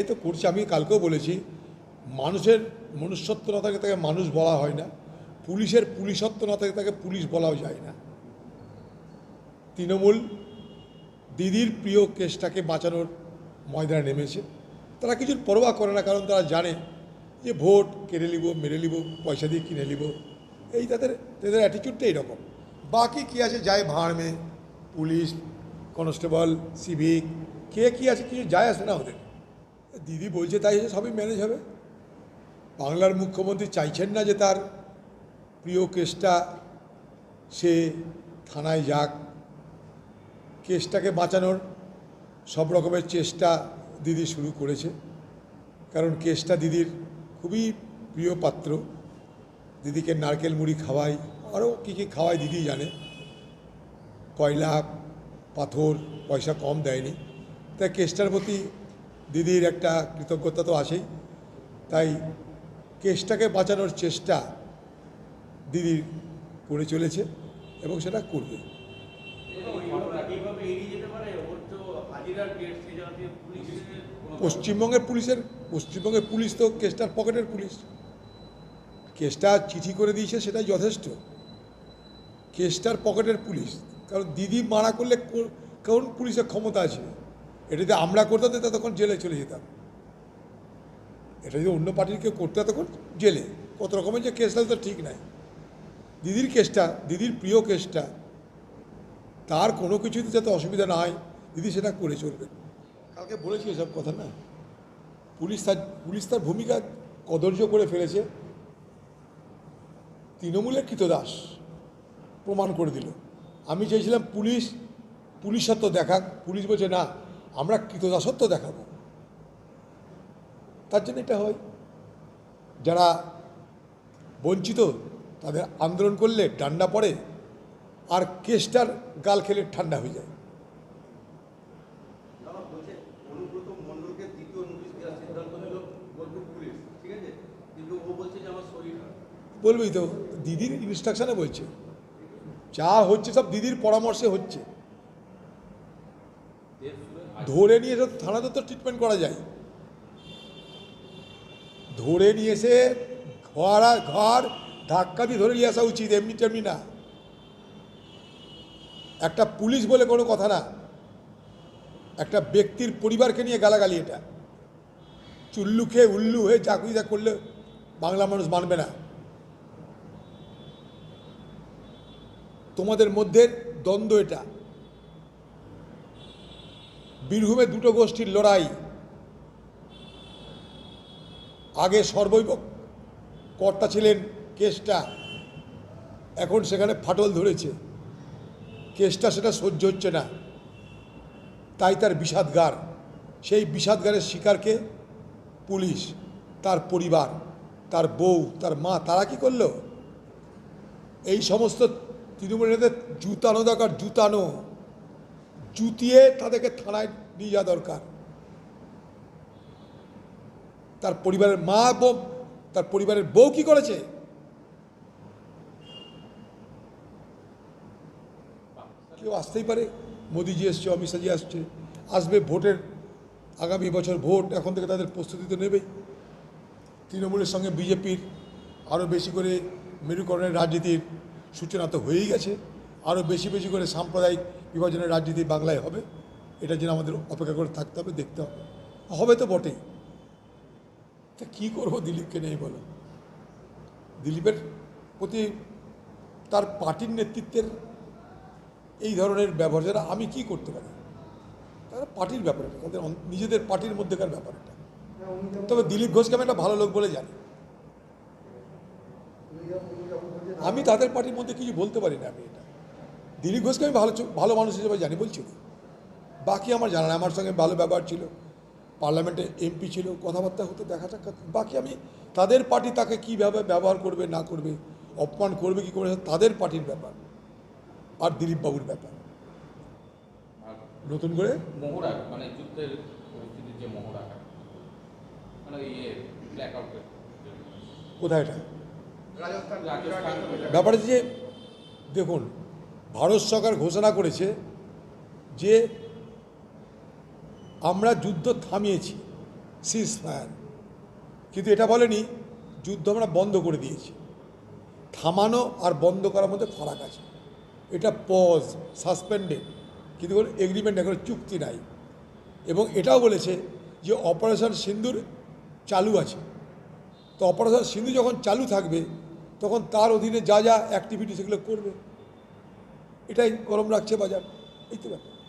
এই তো করছে, আমি কালকেও বলেছি, মানুষের মনুষ্যত্ব না থাকে তাকে মানুষ বলা হয় না, পুলিশের পুলিশত্ব না থাকে তাকে পুলিশ বলাও যায় না। তৃণমূল দিদির প্রিয় কেসটাকে বাঁচানোর ময়দানে নেমেছে। তারা কিছুর পরোয়া করে না, কারণ তারা জানে যে ভোট কেড়ে নিব, মেরে নিব, পয়সা দিয়ে কিনে নিব, এই তাদের তাদের অ্যাটিচিউডটা এইরকম বাকি কী আছে? যায় ভাঁড়মে পুলিশ, কনস্টেবল, সিভিক, কে কী আছে? কিছু যায় আসে না ওদের। দিদি বলছে তাই সবই ম্যানেজ হবে। বাংলার মুখ্যমন্ত্রী চাইছেন না যে তার প্রিয় কেসটা সে থানায় যাক। কেসটাকে বাঁচানোর সব রকমের চেষ্টা দিদি শুরু করেছে। কারণ কেসটা দিদির খুবই প্রিয় পাত্র। দিদিকে নারকেল মুড়ি খাওয়াই, আরও কী কী খাওয়াই দিদি জানে। কয়লা, পাথর, পয়সা কম দেয়নি। তাই কেসটার প্রতি দিদির একটা কৃতজ্ঞতা তো আছেই। তাই কেসটাকে বাঁচানোর চেষ্টা দিদি করে চলেছে এবং সেটা করবে। পশ্চিমবঙ্গের পুলিশের, পশ্চিমবঙ্গের পুলিশ তো কেসটার পকেটের পুলিশ। কেসটা চিঠি করে দিয়েছে সেটাই যথেষ্ট। কেসটার পকেটের পুলিশ। কারণ দিদি মারা করলে কোন পুলিশের ক্ষমতা আছে? এটা যদি আমরা করতাম তো তখন জেলে চলে যেতাম। এটা যদি অন্য পার্টির কেউ করতে তখন জেলে। কত রকমের যে কেস তো ঠিক নাই। দিদির কেসটা, দিদির প্রিয় কেসটা, তার কোনো কিছুতে যাতে অসুবিধা না হয়, দিদি সেটা করে চলবে। কালকে বলেছি এসব কথা না? পুলিশ তার পুলিশ তার ভূমিকা কদর্য করে ফেলেছে। তৃণমূলের কৃতদাস প্রমাণ করে দিল। আমি চেয়েছিলাম পুলিশ পুলিশত্ব দেখাক পুলিশ বলছে না আমরা কৃতদাসত্ব দেখাবো। তার জন্য এটা হয়। যারা বঞ্চিত তাদের আন্দোলন করলে ডান্ডা পড়ে আর কেসটার গাল খেলে ঠান্ডা হয়ে যায়। বলবি তো দিদির ইনস্ট্রাকশনে বলছে যা হচ্ছে সব দিদির পরামর্শে হচ্ছে। ধরে নিয়ে এসে থানাতে তো ট্রিটমেন্ট করা যায়। ধরে নিয়ে এসে ঘর ঘর ধাক্কা দিয়ে ধরে নিয়ে আসা উচিত, এমনি তেমনি না। একটা পুলিশ বলে কোনো কথা না। একটা ব্যক্তির পরিবারকে নিয়ে গালাগালি এটা। চুল্লু খেয়ে উল্লু হয়ে চাকরি যা করলে বাংলা মানুষ মানবে না। তোমাদের মধ্যে দ্বন্দ্ব এটা। বীরভূমে দুটো গোষ্ঠীর লড়াই। আগে সর্বৈব কর্তা ছিলেন কেসটা এখন সেখানে ফাটল ধরেছে। কেসটা সেটা সহ্য হচ্ছে না। তাই তার বিষাদগার। সেই বিষাদগারের শিকারকে পুলিশ, তার পরিবার, তার বউ, তার মা, তারা কি করল? এই সমস্ত তৃণমূল নেতাদের জুতানো দরকার জুতানো জুতিয়ে তাদেরকে থানায় নিয়ে যাওয়া দরকার। তার পরিবারের মা বউ, তার পরিবারের বউ কি করেছে? কেউ আসতেই পারে। মোদিজি এসছে, অমিত শাহজি আসছে। আসবে ভোটের আগামী বছর ভোট, এখন থেকে তাদের প্রস্তুতি তো নেবেই। তৃণমূলের সঙ্গে বিজেপির আরও বেশি করে মেরুকরণের রাজনীতির সূচনা তো হয়েই গেছে। আরও বেশি বেশি করে সাম্প্রদায়িক বিভাজনের রাজনীতি বাংলায় হবে। এটা যেন আমাদের অপেক্ষা করে থাকতে হবে, দেখতে হবে। হবে তো বটেই। তা কী করব দিলীপকে নেই বলো? দিলীপের প্রতি তার পার্টির নেতৃত্বের এই ধরনের ব্যবহার যারা আমি কি করতে পারি? তারা পার্টির ব্যাপার এটা, তাদের নিজেদের পার্টির মধ্যেকার ব্যাপার এটা। তবে দিলীপ ঘোষকে আমি একটা ভালো লোক বলে জানি। আমি তাদের পার্টির মধ্যে কিছু বলতে পারি না আমি। দিলীপ ঘোষকে আমি ভালো ভালো মানুষ হিসেবে জানি বলছি বাকি আমার জানা না আমার সঙ্গে ভালো ব্যবহার ছিল। পার্লামেন্টে এমপি ছিল কথাবার্তা হতো দেখা সাক্ষাৎ। বাকি আমি তাদের পার্টি তাকে কীভাবে ব্যবহার করবে না করবে অপমান করবে কি করবে তাদের পার্টির ব্যাপার আর দিলীপ বাবুর ব্যাপার নতুন করে? মানে যুদ্ধের যে মানে ইয়ে কোথায় এটা? রাজস্থান রাজস্থান ব্যাপার হচ্ছে যে দেখুন ভারত সরকার ঘোষণা করেছে যে আমরা যুদ্ধ থামিয়েছি সিজ ফায়ার কিন্তু এটা বলেনি, যুদ্ধ আমরা বন্ধ করে দিয়েছি। থামানো আর বন্ধ করার মধ্যে ফারাক আছে। এটা পজ সাসপেন্ডেড কিন্তু কোনো এগ্রিমেন্ট এখন চুক্তি নাই। এবং এটাও বলেছে যে অপারেশন সিন্দুর চালু আছে। তো অপারেশন সিন্ধু যখন চালু থাকবে, তখন তার অধীনে যা যা অ্যাক্টিভিটি সেগুলো করবে। এটাই গরম রাখছে বাজার এই তো ব্যাপার।